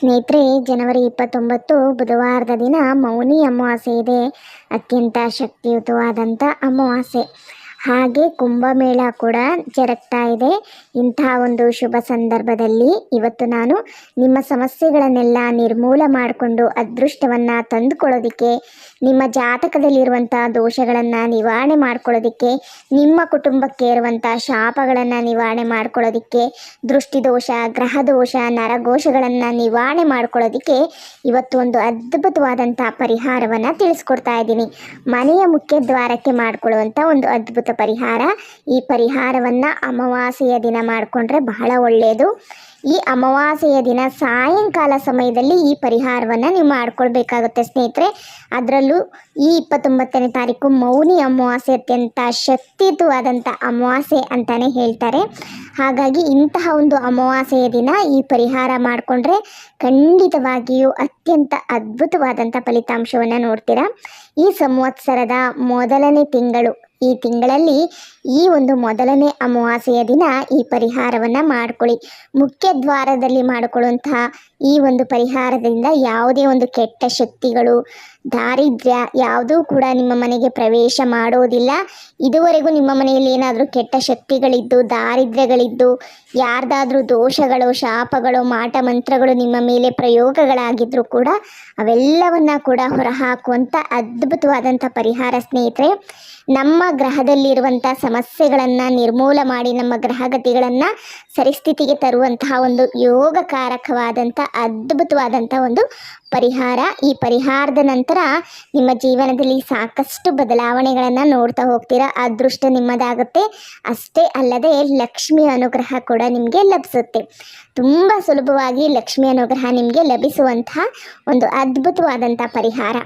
ಸ್ನೇಹಿತರೆ ಜನವರಿ ಇಪ್ಪತ್ತೊಂಬತ್ತು ಬುಧವಾರದ ದಿನ ಮೌನಿ ಅಮಾವಾಸ್ಯೆ ಇದೆ. ಅತ್ಯಂತ ಶಕ್ತಿಯುತವಾದಂಥ ಅಮಾವಾಸ್ಯೆ. ಹಾಗೆ ಕುಂಭಮೇಳ ಕೂಡ ಜರುಗ್ತಾ ಇದೆ. ಇಂತಹ ಒಂದು ಶುಭ ಸಂದರ್ಭದಲ್ಲಿ ಇವತ್ತು ನಾನು ನಿಮ್ಮ ಸಮಸ್ಯೆಗಳನ್ನೆಲ್ಲ ನಿರ್ಮೂಲ ಮಾಡಿಕೊಂಡು ಅದೃಷ್ಟವನ್ನು ತಂದುಕೊಳ್ಳೋದಕ್ಕೆ, ನಿಮ್ಮ ಜಾತಕದಲ್ಲಿರುವಂಥ ದೋಷಗಳನ್ನು ನಿವಾರಣೆ ಮಾಡ್ಕೊಳ್ಳೋದಕ್ಕೆ, ನಿಮ್ಮ ಕುಟುಂಬಕ್ಕೆ ಇರುವಂಥ ಶಾಪಗಳನ್ನು ನಿವಾರಣೆ ಮಾಡ್ಕೊಳ್ಳೋದಕ್ಕೆ, ದೃಷ್ಟಿದೋಷ, ಗ್ರಹದೋಷ, ನರಘೋಷಗಳನ್ನು ನಿವಾರಣೆ ಮಾಡ್ಕೊಳ್ಳೋದಕ್ಕೆ ಇವತ್ತು ಒಂದು ಅದ್ಭುತವಾದಂಥ ಪರಿಹಾರವನ್ನು ತಿಳಿಸ್ಕೊಡ್ತಾ ಇದ್ದೀನಿ. ಮನೆಯ ಮುಖ್ಯ ದ್ವಾರಕ್ಕೆ ಮಾಡಿಕೊಳ್ಳುವಂಥ ಒಂದು ಅದ್ಭುತ ಪರಿಹಾರ. ಈ ಪರಿಹಾರವನ್ನು ಅಮಾವಾಸ್ಯೆಯ ದಿನ ಮಾಡಿಕೊಂಡ್ರೆ ಬಹಳ ಒಳ್ಳೆಯದು ಈ ಅಮಾವಾಸ್ಯೆಯ ದಿನ ಸಾಯಂಕಾಲ ಸಮಯದಲ್ಲಿ ಈ ಪರಿಹಾರವನ್ನು ನೀವು ಮಾಡ್ಕೊಳ್ಬೇಕಾಗುತ್ತೆ ಸ್ನೇಹಿತರೆ. ಅದರಲ್ಲೂ ಈ ಇಪ್ಪತ್ತೊಂಬತ್ತನೇ ತಾರೀಕು ಮೌನಿ ಅಮಾವಾಸ್ಯೆ ಅತ್ಯಂತ ಶಕ್ತಿಯುತವಾದಂಥ ಅಮಾವಾಸ್ಯೆ ಅಂತಲೇ ಹೇಳ್ತಾರೆ. ಹಾಗಾಗಿ ಇಂತಹ ಒಂದು ಅಮಾವಾಸ್ಯೆಯ ದಿನ ಈ ಪರಿಹಾರ ಮಾಡಿಕೊಂಡ್ರೆ ಖಂಡಿತವಾಗಿಯೂ ಅತ್ಯಂತ ಅದ್ಭುತವಾದಂಥ ಫಲಿತಾಂಶವನ್ನು ನೋಡ್ತೀರಾ. ಈ ಸಂವತ್ಸರದ ಮೊದಲನೇ ತಿಂಗಳು ಈ ತಿಂಗಳಲ್ಲಿ ಈ ಒಂದು ಮೊದಲನೇ ಅಮಾವಾಸ್ಯೆಯ ದಿನ ಈ ಪರಿಹಾರವನ್ನು ಮಾಡ್ಕೊಳ್ಳಿ. ಮುಖ್ಯ ದ್ವಾರದಲ್ಲಿ ಮಾಡಿಕೊಳ್ಳುವಂತಹ ಈ ಒಂದು ಪರಿಹಾರದಿಂದ ಯಾವುದೇ ಒಂದು ಕೆಟ್ಟ ಶಕ್ತಿಗಳು, ದಾರಿದ್ರ್ಯ ಯಾವುದೂ ಕೂಡ ನಿಮ್ಮ ಮನೆಗೆ ಪ್ರವೇಶ ಮಾಡೋದಿಲ್ಲ. ಇದುವರೆಗೂ ನಿಮ್ಮ ಮನೆಯಲ್ಲಿ ಏನಾದರೂ ಕೆಟ್ಟ ಶಕ್ತಿಗಳಿದ್ದು, ದಾರಿದ್ರ್ಯಗಳಿದ್ದು, ಯಾರ್ದಾದ್ರೂ ದೋಷಗಳು, ಶಾಪಗಳು, ಮಾಟ ಮಂತ್ರಗಳು ನಿಮ್ಮ ಮೇಲೆ ಪ್ರಯೋಗಗಳಾಗಿದ್ದರೂ ಕೂಡ ಅವೆಲ್ಲವನ್ನ ಕೂಡ ಹೊರಹಾಕುವಂಥ ಅದ್ಭುತವಾದಂಥ ಪರಿಹಾರ ಸ್ನೇಹಿತರೆ, ನಮ್ಮ ಗ್ರಹದಲ್ಲಿರುವಂಥ ಸಮಸ್ಯೆಗಳನ್ನು ನಿರ್ಮೂಲ ಮಾಡಿ ನಮ್ಮ ಗ್ರಹಗತಿಗಳನ್ನು ಸರಿಸ್ಥಿತಿಗೆ ತರುವಂತಹ ಒಂದು ಯೋಗಕಾರಕವಾದಂಥ ಅದ್ಭುತವಾದಂಥ ಒಂದು ಪರಿಹಾರ. ಈ ಪರಿಹಾರದ ನಂತರ ನಿಮ್ಮ ಜೀವನದಲ್ಲಿ ಸಾಕಷ್ಟು ಬದಲಾವಣೆಗಳನ್ನು ನೋಡ್ತಾ ಹೋಗ್ತೀರಾ? ಅದೃಷ್ಟ ನಿಮ್ಮದಾಗುತ್ತೆ. ಅಷ್ಟೇ ಅಲ್ಲದೆ ಲಕ್ಷ್ಮಿ ಅನುಗ್ರಹ ಕೂಡ ನಿಮಗೆ ಲಭಿಸುತ್ತೆ. ತುಂಬ ಸುಲಭವಾಗಿ ಲಕ್ಷ್ಮಿ ಅನುಗ್ರಹ ನಿಮಗೆ ಲಭಿಸುವಂತಹ ಒಂದು ಅದ್ಭುತವಾದಂಥ ಪರಿಹಾರ.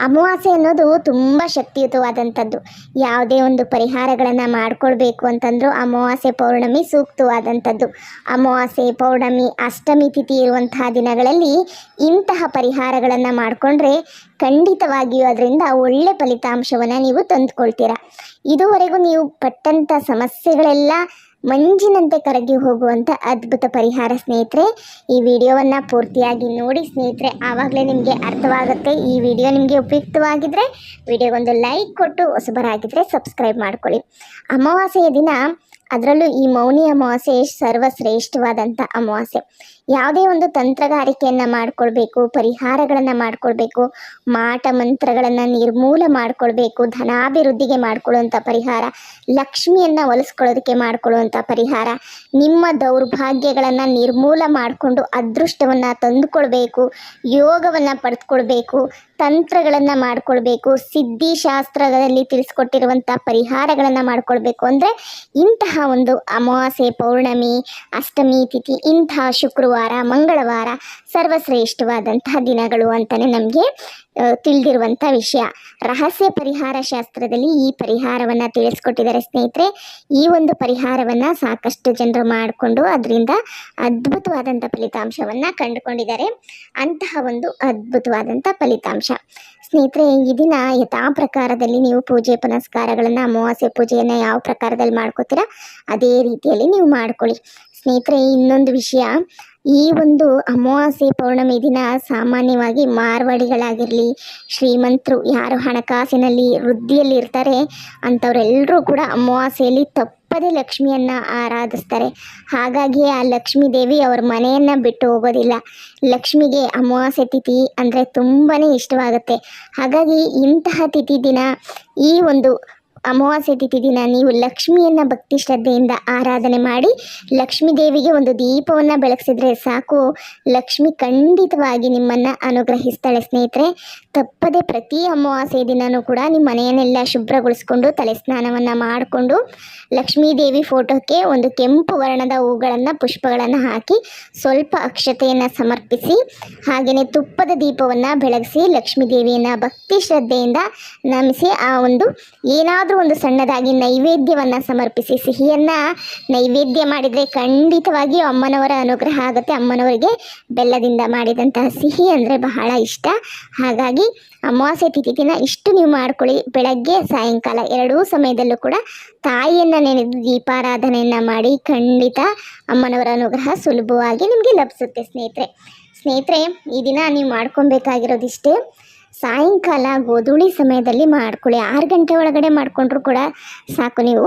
ಅಮಾವಾಸ್ಯೆ ಅನ್ನೋದು ತುಂಬ ಶಕ್ತಿಯುತವಾದಂಥದ್ದು. ಯಾವುದೇ ಒಂದು ಪರಿಹಾರಗಳನ್ನು ಮಾಡಿಕೊಳ್ಬೇಕು ಅಂತಂದರೂ ಅಮಾವಾಸ್ಯೆ ಪೌರ್ಣಮಿ ಸೂಕ್ತವಾದಂಥದ್ದು. ಅಮಾವಾಸ್ಯೆ ಪೌರ್ಣಮಿ ಅಷ್ಟಮಿ ತಿಥಿ ಇರುವಂತಹ ದಿನಗಳಲ್ಲಿ ಇಂತಹ ಪರಿಹಾರಗಳನ್ನು ಮಾಡಿಕೊಂಡ್ರೆ ಖಂಡಿತವಾಗಿಯೂ ಅದರಿಂದ ಒಳ್ಳೆ ಫಲಿತಾಂಶವನ್ನು ನೀವು ತಂದುಕೊಳ್ತೀರಾ. ಇದುವರೆಗೂ ನೀವು ಪಟ್ಟಂಥ ಸಮಸ್ಯೆಗಳೆಲ್ಲ ಮಂಜಿನಂತೆ ಕರಗಿ ಹೋಗುವಂಥ ಅದ್ಭುತ ಪರಿಹಾರ ಸ್ನೇಹಿತರೆ, ಈ ವಿಡಿಯೋವನ್ನು ಪೂರ್ತಿಯಾಗಿ ನೋಡಿ ಸ್ನೇಹಿತರೆ, ಆವಾಗಲೇ ನಿಮಗೆ ಅರ್ಥವಾಗುತ್ತೆ, ಈ ವಿಡಿಯೋ ನಿಮಗೆ ಉಪಯುಕ್ತವಾಗಿದ್ದರೆ ವಿಡಿಯೋಗೊಂದು ಲೈಕ್ ಕೊಟ್ಟು ಹೊಸಬರಾಗಿದ್ದರೆ ಸಬ್ಸ್ಕ್ರೈಬ್ ಮಾಡ್ಕೊಳ್ಳಿ. ಅಮಾವಾಸ್ಯೆಯ ದಿನ ಅದರಲ್ಲೂ ಈ ಮೌನಿ ಅಮಾವಾಸ್ಯೆ ಸರ್ವಶ್ರೇಷ್ಠವಾದಂಥ ಅಮಾವಾಸ್ಯೆ. ಯಾವುದೇ ಒಂದು ತಂತ್ರಗಾರಿಕೆಯನ್ನು ಮಾಡಿಕೊಳ್ಬೇಕು, ಪರಿಹಾರಗಳನ್ನು ಮಾಡಿಕೊಳ್ಬೇಕು, ಮಾಟ ಮಂತ್ರಗಳನ್ನು ನಿರ್ಮೂಲ ಮಾಡಿಕೊಳ್ಬೇಕು, ಧನಾಭಿವೃದ್ಧಿಗೆ ಮಾಡಿಕೊಳ್ಳುವಂಥ ಪರಿಹಾರ, ಲಕ್ಷ್ಮಿಯನ್ನು ಒಲಿಸ್ಕೊಳ್ಳೋದಕ್ಕೆ ಮಾಡಿಕೊಳ್ಳುವಂಥ ಪರಿಹಾರ, ನಿಮ್ಮ ದೌರ್ಭಾಗ್ಯಗಳನ್ನು ನಿರ್ಮೂಲ ಮಾಡಿಕೊಂಡು ಅದೃಷ್ಟವನ್ನು ತಂದುಕೊಳ್ಬೇಕು, ಯೋಗವನ್ನು ಪಡೆದುಕೊಳ್ಬೇಕು ತಂತ್ರಗಳನ್ನು ಮಾಡಿಕೊಳ್ಬೇಕು, ಸಿದ್ಧಿ ಶಾಸ್ತ್ರದಲ್ಲಿ ತಿಳಿಸ್ಕೊಟ್ಟಿರುವಂಥ ಪರಿಹಾರಗಳನ್ನು ಮಾಡಿಕೊಳ್ಬೇಕು ಅಂದರೆ ಇಂತಹ ಒಂದು ಅಮಾವಾಸ್ಯೆ ಪೌರ್ಣಮಿ, ಅಷ್ಟಮಿ ತಿಥಿ, ಇಂತಹ ಶುಕ್ರವಾರ, ಮಂಗಳವಾರ ಸರ್ವಶ್ರೇಷ್ಠವಾದಂತಹ ದಿನಗಳು ಅಂತಲೇ ನಮಗೆ ತಿಳಿದಿರುವಂಥ ವಿಷಯ. ರಹಸ್ಯ ಪರಿಹಾರ ಶಾಸ್ತ್ರದಲ್ಲಿ ಈ ಪರಿಹಾರವನ್ನು ತಿಳಿಸ್ಕೊಟ್ಟಿದ್ದಾರೆ ಸ್ನೇಹಿತರೆ. ಈ ಒಂದು ಪರಿಹಾರವನ್ನು ಸಾಕಷ್ಟು ಜನರು ಮಾಡಿಕೊಂಡು ಅದರಿಂದ ಅದ್ಭುತವಾದಂಥ ಫಲಿತಾಂಶವನ್ನು ಕಂಡುಕೊಂಡಿದ್ದಾರೆ. ಅಂತಹ ಒಂದು ಅದ್ಭುತವಾದಂಥ ಫಲಿತಾಂಶ. ಸ್ನೇಹಿತರೆ, ಈ ದಿನ ಯಥಾ ಪ್ರಕಾರದಲ್ಲಿ ನೀವು ಪೂಜೆ ಪುನಸ್ಕಾರಗಳನ್ನು, ಅಮಾವಾಸ್ಯೆ ಪೂಜೆಯನ್ನು ಯಾವ ಪ್ರಕಾರದಲ್ಲಿ ಮಾಡ್ಕೋತೀರಾ, ಅದೇ ರೀತಿಯಲ್ಲಿ ನೀವು ಮಾಡ್ಕೊಳ್ಳಿ. ಸ್ನೇಹಿತರೆ, ಇನ್ನೊಂದು ವಿಷಯ. ಈ ಒಂದು ಅಮಾವಾಸ್ಯೆ ಪೌರ್ಣಮಿ ದಿನ ಸಾಮಾನ್ಯವಾಗಿ ಮಾರ್ವಾಡಿಗಳಾಗಿರಲಿ, ಶ್ರೀಮಂತರು ಯಾರು ಹಣಕಾಸಿನಲ್ಲಿ ವೃದ್ಧಿಯಲ್ಲಿ ಇರ್ತಾರೆ ಅಂಥವರೆಲ್ಲರೂ ಕೂಡ ಅಮಾವಾಸ್ಯೆಯಲ್ಲಿ ತಪ್ಪದೆ ಲಕ್ಷ್ಮಿಯನ್ನು ಆರಾಧಿಸ್ತಾರೆ. ಹಾಗಾಗಿ ಆ ಲಕ್ಷ್ಮೀ ದೇವಿ ಅವ್ರ ಮನೆಯನ್ನು ಬಿಟ್ಟು ಹೋಗೋದಿಲ್ಲ. ಲಕ್ಷ್ಮಿಗೆ ಅಮಾವಾಸ್ಯೆ ತಿಥಿ ಅಂದರೆ ತುಂಬಾ ಇಷ್ಟವಾಗುತ್ತೆ. ಹಾಗಾಗಿ ಇಂತಹ ತಿಥಿ ದಿನ ಈ ಒಂದು ಅಮಾವಾಸ್ಯೆ ತಿಥಿ ದಿನ ನೀವು ಲಕ್ಷ್ಮಿಯನ್ನು ಭಕ್ತಿ ಶ್ರದ್ಧೆಯಿಂದ ಆರಾಧನೆ ಮಾಡಿ ಲಕ್ಷ್ಮೀ ದೇವಿಗೆ ಒಂದು ದೀಪವನ್ನು ಬೆಳಗಿಸಿದ್ರೆ ಸಾಕು. ಲಕ್ಷ್ಮಿ ಖಂಡಿತವಾಗಿ ನಿಮ್ಮನ್ನು ಅನುಗ್ರಹಿಸ್ತಾಳೆ ಸ್ನೇಹಿತರೆ. ತಪ್ಪದೆ ಪ್ರತಿ ಅಮಾವಾಸ್ಯೆ ದಿನವೂ ಕೂಡ ನಿಮ್ಮ ಮನೆಯನ್ನೆಲ್ಲ ಶುಭ್ರಗೊಳಿಸ್ಕೊಂಡು ತಲೆ ಸ್ನಾನವನ್ನು ಮಾಡಿಕೊಂಡು ಲಕ್ಷ್ಮೀ ದೇವಿ ಫೋಟೋಕ್ಕೆ ಒಂದು ಕೆಂಪು ವರ್ಣದ ಹೂಗಳನ್ನು, ಪುಷ್ಪಗಳನ್ನು ಹಾಕಿ ಸ್ವಲ್ಪ ಅಕ್ಷತೆಯನ್ನು ಸಮರ್ಪಿಸಿ ಹಾಗೆಯೇ ತುಪ್ಪದ ದೀಪವನ್ನು ಬೆಳಗಿಸಿ ಲಕ್ಷ್ಮೀ ದೇವಿಯನ್ನು ಭಕ್ತಿ ಶ್ರದ್ಧೆಯಿಂದ ನಮಿಸಿ ಆ ಒಂದು ಏನಾದರೂ ಒಂದು ಸಣ್ಣದಾಗಿ ನೈವೇದ್ಯವನ್ನು ಸಮರ್ಪಿಸಿ, ಸಿಹಿಯನ್ನು ನೈವೇದ್ಯ ಮಾಡಿದರೆ ಖಂಡಿತವಾಗಿಯೂ ಅಮ್ಮನವರ ಅನುಗ್ರಹ ಆಗುತ್ತೆ. ಅಮ್ಮನವರಿಗೆ ಬೆಲ್ಲದಿಂದ ಮಾಡಿದಂತಹ ಸಿಹಿ ಅಂದರೆ ಬಹಳ ಇಷ್ಟ. ಹಾಗಾಗಿ ಅಮಾವಾಸ್ಯೆ ತಿಥಿ ದಿನ ಇಷ್ಟು ನೀವು ಮಾಡ್ಕೊಳ್ಳಿ. ಬೆಳಗ್ಗೆ, ಸಾಯಂಕಾಲ ಎರಡೂ ಸಮಯದಲ್ಲೂ ಕೂಡ ತಾಯಿಯನ್ನು ನೆನೆದು ದೀಪಾರಾಧನೆಯನ್ನು ಮಾಡಿ ಖಂಡಿತ ಅಮ್ಮನವರ ಅನುಗ್ರಹ ಸುಲಭವಾಗಿ ನಿಮಗೆ ಲಭಿಸುತ್ತೆ ಸ್ನೇಹಿತರೆ. ಸ್ನೇಹಿತರೆ, ಈ ದಿನ ನೀವು ಮಾಡ್ಕೊಬೇಕಾಗಿರೋದಿಷ್ಟೇ ಸಾಯಂಕಾಲ ಗೋಧೂಳಿ ಸಮಯದಲ್ಲಿ ಮಾಡ್ಕೊಳ್ಳಿ. ಆರು ಗಂಟೆ ಒಳಗಡೆ ಮಾಡಿಕೊಂಡ್ರು ಕೂಡ ಸಾಕು ನೀವು.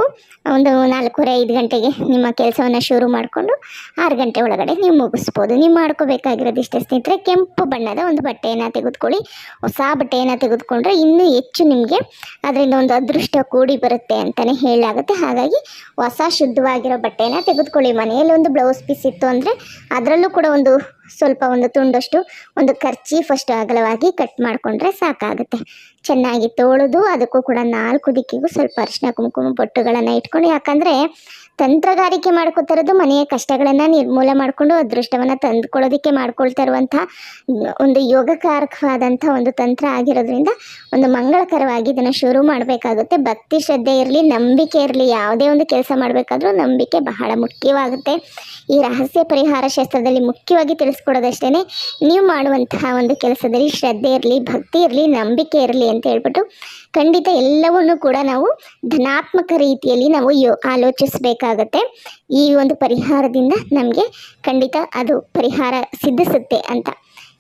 ಒಂದು ನಾಲ್ಕೂವರೆ, ಐದು ಗಂಟೆಗೆ ನಿಮ್ಮ ಕೆಲಸವನ್ನು ಶುರು ಮಾಡಿಕೊಂಡು ಆರು ಗಂಟೆ ಒಳಗಡೆ ನೀವು ಮುಗಿಸ್ಬೋದು. ನೀವು ಮಾಡ್ಕೋಬೇಕಾಗಿರೋದಿಷ್ಟೇ ಸ್ನೇಹಿತರೆ, ಕೆಂಪು ಬಣ್ಣದ ಒಂದು ಬಟ್ಟೆಯನ್ನು ತೆಗೆದುಕೊಳ್ಳಿ. ಹೊಸ ಬಟ್ಟೆಯನ್ನು ತೆಗೆದುಕೊಂಡ್ರೆ ಇನ್ನೂ ಹೆಚ್ಚು ನಿಮಗೆ ಅದರಿಂದ ಒಂದು ಅದೃಷ್ಟ ಕೂಡಿ ಬರುತ್ತೆ ಅಂತಲೇ ಹೇಳಲಾಗುತ್ತೆ. ಹಾಗಾಗಿ ಹೊಸ ಶುದ್ಧವಾಗಿರೋ ಬಟ್ಟೆಯನ್ನು ತೆಗೆದುಕೊಳ್ಳಿ. ಮನೆಯಲ್ಲಿ ಒಂದು ಬ್ಲೌಸ್ ಪೀಸ್ ಇತ್ತು ಅಂದರೆ ಅದರಲ್ಲೂ ಕೂಡ ಒಂದು ಸ್ವಲ್ಪ ಒಂದು ತುಂಡಷ್ಟು ಒಂದು ಖರ್ಚಿ ಫಸ್ಟ್ ಅಗಲವಾಗಿ ಕಟ್ ಮಾಡಿಕೊಂಡ್ರೆ ಸಾಕಾಗುತ್ತೆ. ಚೆನ್ನಾಗಿ ತೋಳೋದು ಅದಕ್ಕೂ ಕೂಡ ನಾಲ್ಕು ದಿಕ್ಕಿಗೂ ಸ್ವಲ್ಪ ಅರಿಶಿನ, ಕುಂಕುಮ ಬೊಟ್ಟುಗಳನ್ನು ಇಟ್ಕೊಂಡು, ಯಾಕಂದರೆ ತಂತ್ರಗಾರಿಕೆ ಮಾಡ್ಕೋತಿರೋದು ಮನೆಯ ಕಷ್ಟಗಳನ್ನು ನಿರ್ಮೂಲ ಮಾಡಿಕೊಂಡು ಅದೃಷ್ಟವನ್ನು ತಂದುಕೊಳ್ಳೋದಕ್ಕೆ ಮಾಡ್ಕೊಳ್ತಾ ಇರುವಂಥ ಒಂದು ಯೋಗಕಾರಕವಾದಂಥ ಒಂದು ತಂತ್ರ ಆಗಿರೋದ್ರಿಂದ ಒಂದು ಮಂಗಳಕರವಾಗಿ ಇದನ್ನು ಶುರು ಮಾಡಬೇಕಾಗುತ್ತೆ. ಭಕ್ತಿ ಶ್ರದ್ಧೆ ಇರಲಿ, ನಂಬಿಕೆ ಇರಲಿ, ಯಾವುದೇ ಒಂದು ಕೆಲಸ ಮಾಡಬೇಕಾದ್ರೂ ನಂಬಿಕೆ ಬಹಳ ಮುಖ್ಯವಾಗುತ್ತೆ. ಈ ರಹಸ್ಯ ಪರಿಹಾರ ಶಾಸ್ತ್ರದಲ್ಲಿ ಮುಖ್ಯವಾಗಿ ತಿಳಿಸ್ಕೊಡೋದಷ್ಟೇ ನೀವು ಮಾಡುವಂತಹ ಒಂದು ಕೆಲಸದಲ್ಲಿ ಶ್ರದ್ಧೆ ಇರಲಿ, ಭಕ್ತಿ ಇರಲಿ, ನಂಬಿಕೆ ಇರಲಿ ಅಂತ ಹೇಳ್ಬಿಟ್ಟು ಖಂಡಿತ ಎಲ್ಲವನ್ನೂ ಕೂಡ ನಾವು ಧನಾತ್ಮಕ ರೀತಿಯಲ್ಲಿ ನಾವು ಯೋ, ಆಲೋಚಿಸಬೇಕಾಗತ್ತೆ. ಈ ಒಂದು ಪರಿಹಾರದಿಂದ ನಮಗೆ ಖಂಡಿತ ಅದು ಪರಿಹಾರ ಸಿದ್ಧಿಸುತ್ತೆ ಅಂತ.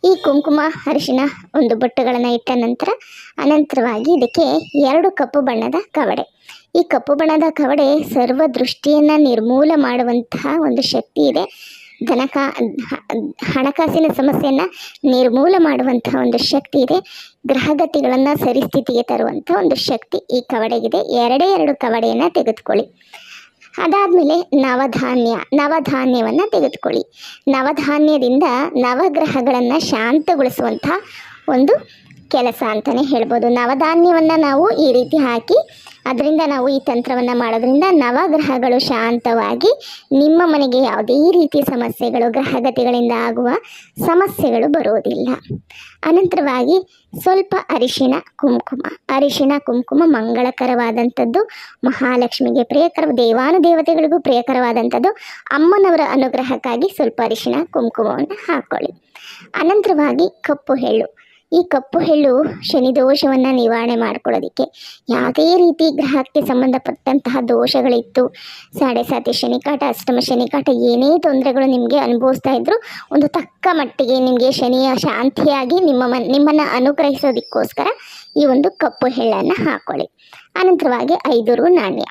ಈ ಕುಂಕುಮ ಅರಿಶಿನ ಒಂದು ಬೊಟ್ಟುಗಳನ್ನು ಇಟ್ಟ ನಂತರ ಅನಂತರವಾಗಿ ಇದಕ್ಕೆ ಎರಡು ಕಪ್ಪು ಬಣ್ಣದ ಕವಡೆ. ಈ ಕಪ್ಪು ಬಣ್ಣದ ಕವಡೆ ಸರ್ವ ದೃಷ್ಟಿಯನ್ನು ನಿರ್ಮೂಲ ಮಾಡುವಂತಹ ಒಂದು ಶಕ್ತಿ ಇದೆ. ಧನಕ ಹಣಕಾಸಿನ ಸಮಸ್ಯೆಯನ್ನು ನಿರ್ಮೂಲ ಮಾಡುವಂತಹ ಒಂದು ಶಕ್ತಿ ಇದೆ. ಗ್ರಹಗತಿಗಳನ್ನು ಸರಿಸ್ಥಿತಿಗೆ ತರುವಂಥ ಒಂದು ಶಕ್ತಿ ಈ ಕವಡೆಗಿದೆ. ಎರಡೇ ಎರಡು ಕವಡೆಯನ್ನು ತೆಗೆದುಕೊಳ್ಳಿ. ಅದಾದಮೇಲೆ ನವಧಾನ್ಯ, ನವಧಾನ್ಯವನ್ನು ತೆಗೆದುಕೊಳ್ಳಿ. ನವಧಾನ್ಯದಿಂದ ನವಗ್ರಹಗಳನ್ನು ಶಾಂತಗೊಳಿಸುವಂಥ ಒಂದು ಕೆಲಸ ಅಂತಲೇ ಹೇಳ್ಬೋದು. ನವಧಾನ್ಯವನ್ನು ನಾವು ಈ ರೀತಿ ಹಾಕಿ, ಅದರಿಂದ ನಾವು ಈ ತಂತ್ರವನ್ನು ಮಾಡೋದ್ರಿಂದ ನವಗ್ರಹಗಳು ಶಾಂತವಾಗಿ ನಿಮ್ಮ ಮನೆಗೆ ಯಾವುದೇ ರೀತಿಯ ಸಮಸ್ಯೆಗಳು, ಗ್ರಹಗತಿಗಳಿಂದ ಆಗುವ ಸಮಸ್ಯೆಗಳು ಬರೋದಿಲ್ಲ ಅನಂತರವಾಗಿ ಸ್ವಲ್ಪ ಅರಿಶಿನ ಕುಂಕುಮ. ಅರಿಶಿನ ಕುಂಕುಮ ಮಂಗಳಕರವಾದಂಥದ್ದು, ಮಹಾಲಕ್ಷ್ಮಿಗೆ ಪ್ರಿಯಕರ ದೇವಾನುದೇವತೆಗಳಿಗೂ ಪ್ರಿಯಕರವಾದಂಥದ್ದು, ಅಮ್ಮನವರ ಅನುಗ್ರಹಕ್ಕಾಗಿ ಸ್ವಲ್ಪ ಅರಿಶಿನ ಕುಂಕುಮವನ್ನು ಹಾಕ್ಕೊಳ್ಳಿ ಅನಂತರವಾಗಿ ಕಪ್ಪು ಎಳ್ಳು. ಈ ಕಪ್ಪು ಎಳ್ಳು ಶನಿ ದೋಷವನ್ನು ನಿವಾರಣೆ ಮಾಡ್ಕೊಳ್ಳೋದಕ್ಕೆ. ಯಾವುದೇ ರೀತಿ ಗ್ರಹಕ್ಕೆ ಸಂಬಂಧಪಟ್ಟಂತಹ ದೋಷಗಳಿತ್ತು. ಸಾಡೆ ಸಾತಿ ಶನಿಕಾಟ, ಅಷ್ಟಮ ಶನಿಕಾಟ, ಏನೇ ತೊಂದರೆಗಳು ನಿಮಗೆ ಅನುಭವಿಸ್ತಾ ಇದ್ರು ಒಂದು ತಕ್ಕ ಮಟ್ಟಿಗೆ ನಿಮಗೆ ಶನಿಯ ಶಾಂತಿಯಾಗಿ ನಿಮ್ಮ ಮನ್, ನಿಮ್ಮನ್ನು ಅನುಗ್ರಹಿಸೋದಕ್ಕೋಸ್ಕರ ಈ ಒಂದು ಕಪ್ಪು ಹೆಳ್ಳನ್ನು ಹಾಕ್ಕೊಳ್ಳಿ ಅನಂತರವಾಗಿ ಐದು ನಾಣ್ಯ.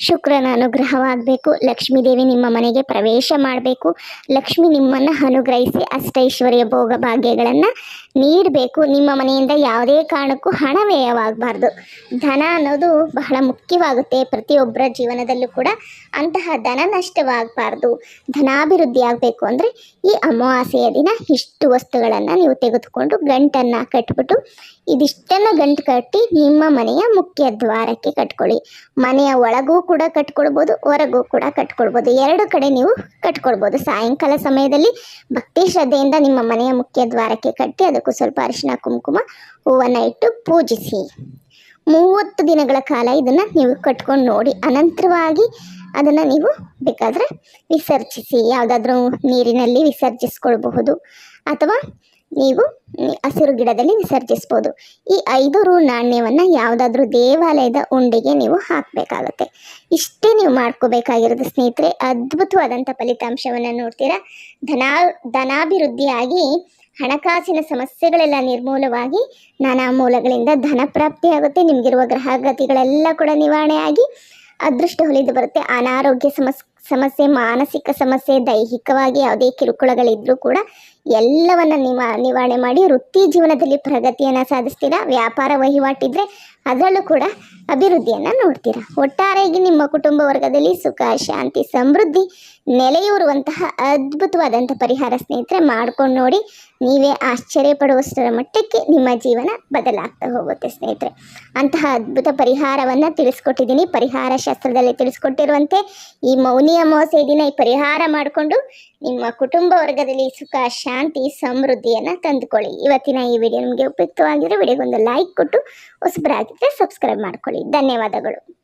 ಶುಕ್ರನ ಅನುಗ್ರಹವಾಗಬೇಕು. ಲಕ್ಷ್ಮೀದೇವಿ ನಿಮ್ಮ ಮನೆಗೆ ಪ್ರವೇಶ ಮಾಡಬೇಕು. ಲಕ್ಷ್ಮಿ ನಿಮ್ಮನ್ನು ಅನುಗ್ರಹಿಸಿ ಅಷ್ಟೈಶ್ವರ್ಯ ಭೋಗ ಭಾಗ್ಯಗಳನ್ನು ನೀಡಬೇಕು. ನಿಮ್ಮ ಮನೆಯಿಂದ ಯಾವುದೇ ಕಾರಣಕ್ಕೂ ಹಣ ವ್ಯಯವಾಗಬಾರ್ದು. ಧನ ಅನ್ನೋದು ಬಹಳ ಮುಖ್ಯವಾಗುತ್ತೆ. ಪ್ರತಿಯೊಬ್ಬರ ಜೀವನದಲ್ಲೂ ಕೂಡ ಅಂತಹ ಧನ ನಷ್ಟವಾಗಬಾರ್ದು. ಧನಾಭಿವೃದ್ಧಿ ಆಗಬೇಕು ಅಂದರೆ ಈ ಅಮಾವಾಸ್ಯೆಯ ದಿನ ಇಷ್ಟು ವಸ್ತುಗಳನ್ನು ನೀವು ತೆಗೆದುಕೊಂಡು ಗಂಟನ್ನು ಕಟ್ಬಿಟ್ಟು ಇದಿಷ್ಟನ್ನು ಗಂಟು ಕಟ್ಟಿ ನಿಮ್ಮ ಮನೆಯ ಮುಖ್ಯ ದ್ವಾರಕ್ಕೆ ಕಟ್ಕೊಳ್ಳಿ. ಮನೆಯ ಒಳಗೂ ಕೂಡ ಕಟ್ಕೊಳ್ಬೋದು, ಹೊರಗೂ ಕೂಡ ಕಟ್ಕೊಳ್ಬೋದು. ಎರಡು ಕಡೆ ನೀವು ಕಟ್ಕೊಳ್ಬೋದು. ಸಾಯಂಕಾಲ ಸಮಯದಲ್ಲಿ ಭಕ್ತಿ ಶ್ರದ್ಧೆಯಿಂದ ನಿಮ್ಮ ಮನೆಯ ಮುಖ್ಯ ದ್ವಾರಕ್ಕೆ ಕಟ್ಟಿ ಅದಕ್ಕೂ ಸ್ವಲ್ಪ ಅರಿಶಿನ, ಕುಂಕುಮ, ಹೂವನ್ನು ಇಟ್ಟು ಪೂಜಿಸಿ. ಮೂವತ್ತು ದಿನಗಳ ಕಾಲ ಇದನ್ನು ನೀವು ಕಟ್ಕೊಂಡು ನೋಡಿ, ಅನಂತರವಾಗಿ ಅದನ್ನು ನೀವು ಬೇಕಾದರೆ ವಿಸರ್ಜಿಸಿ. ಯಾವುದಾದ್ರೂ ನೀರಿನಲ್ಲಿ ವಿಸರ್ಜಿಸ್ಕೊಳ್ಬಹುದು ಅಥವಾ ನೀವು ಹಸಿರು ಗಿಡದಲ್ಲಿ ವಿಸರ್ಜಿಸ್ಬೋದು. ಈ ಐದು ರು ನಾಣ್ಯವನ್ನು ಯಾವುದಾದ್ರೂ ದೇವಾಲಯದ ಉಂಡಿಗೆ ನೀವು ಹಾಕಬೇಕಾಗತ್ತೆ. ಇಷ್ಟೇ ನೀವು ಮಾಡ್ಕೋಬೇಕಾಗಿರೋದು ಸ್ನೇಹಿತರೆ ಅದ್ಭುತವಾದಂಥ ಫಲಿತಾಂಶವನ್ನು ನೋಡ್ತೀರಾ? ಧನಾ, ಧನಾಭಿವೃದ್ಧಿಯಾಗಿ ಹಣಕಾಸಿನ ಸಮಸ್ಯೆಗಳೆಲ್ಲ ನಿರ್ಮೂಲವಾಗಿ ನಾನಾ ಮೂಲಗಳಿಂದ ಧನ ಪ್ರಾಪ್ತಿಯಾಗುತ್ತೆ. ನಿಮಗಿರುವ ಗ್ರಹಗತಿಗಳೆಲ್ಲ ಕೂಡ ನಿವಾರಣೆ ಆಗಿ ಅದೃಷ್ಟ ಹೊಲಿದು ಬರುತ್ತೆ. ಅನಾರೋಗ್ಯ ಸಮಸ್, ಸಮಸ್ಯೆ, ಮಾನಸಿಕ ಸಮಸ್ಯೆ, ದೈಹಿಕವಾಗಿ ಯಾವುದೇ ಕಿರುಕುಳಗಳಿದ್ರೂ ಕೂಡ ಎಲ್ಲವನ್ನ ನಿವಾ, ನಿವಾರಣೆ ಮಾಡಿ ವೃತ್ತಿ ಜೀವನದಲ್ಲಿ ಪ್ರಗತಿಯನ್ನು ಸಾಧಿಸ್ತೀರಾ, ವ್ಯಾಪಾರ ವಹಿವಾಟಿದ್ರೆ ಅದರಲ್ಲೂ ಕೂಡ ಅಭಿವೃದ್ಧಿಯನ್ನು ನೋಡ್ತೀರಾ. ಒಟ್ಟಾರೆಯಾಗಿ ನಿಮ್ಮ ಕುಟುಂಬ ವರ್ಗದಲ್ಲಿ ಸುಖ, ಶಾಂತಿ, ಸಮೃದ್ಧಿ ನೆಲೆಯೂರುವಂತಹ ಅದ್ಭುತವಾದಂಥ ಪರಿಹಾರ ಸ್ನೇಹಿತರೆ ಮಾಡ್ಕೊಂಡು ನೋಡಿ, ನೀವೇ ಆಶ್ಚರ್ಯ ಪಡುವಷ್ಟರ ಮಟ್ಟಕ್ಕೆ ನಿಮ್ಮ ಜೀವನ ಬದಲಾಗ್ತಾ ಹೋಗುತ್ತೆ ಸ್ನೇಹಿತರೆ. ಅಂತಹ ಅದ್ಭುತ ಪರಿಹಾರವನ್ನು ತಿಳಿಸ್ಕೊಟ್ಟಿದ್ದೀನಿ. ಪರಿಹಾರ ಶಾಸ್ತ್ರದಲ್ಲಿ ತಿಳಿಸ್ಕೊಟ್ಟಿರುವಂತೆ ಈ ಮೌನಿ ಅಮಾವಾಸ್ಯ ದಿನ ಈ ಪರಿಹಾರ ಮಾಡಿಕೊಂಡು ನಿಮ್ಮ ಕುಟುಂಬ ವರ್ಗದಲ್ಲಿ ಸುಖ ಸಮೃದ್ಧಿಯನ್ನು ತಂದುಕೊಳ್ಳಿ. ಇವತ್ತಿನ ಈ ವಿಡಿಯೋ ನಿಮಗೆ ವೀಡಿಯೊ ಒಂದು ಲೈಕ್ ಕೊಟ್ಟು ಹೊಸಬರಾಗಿದ್ದರೆ ಸಬ್ಸ್ಕ್ರೈಬ್ ಮಾಡ್ಕೊಳ್ಳಿ. ಧನ್ಯವಾದಗಳು.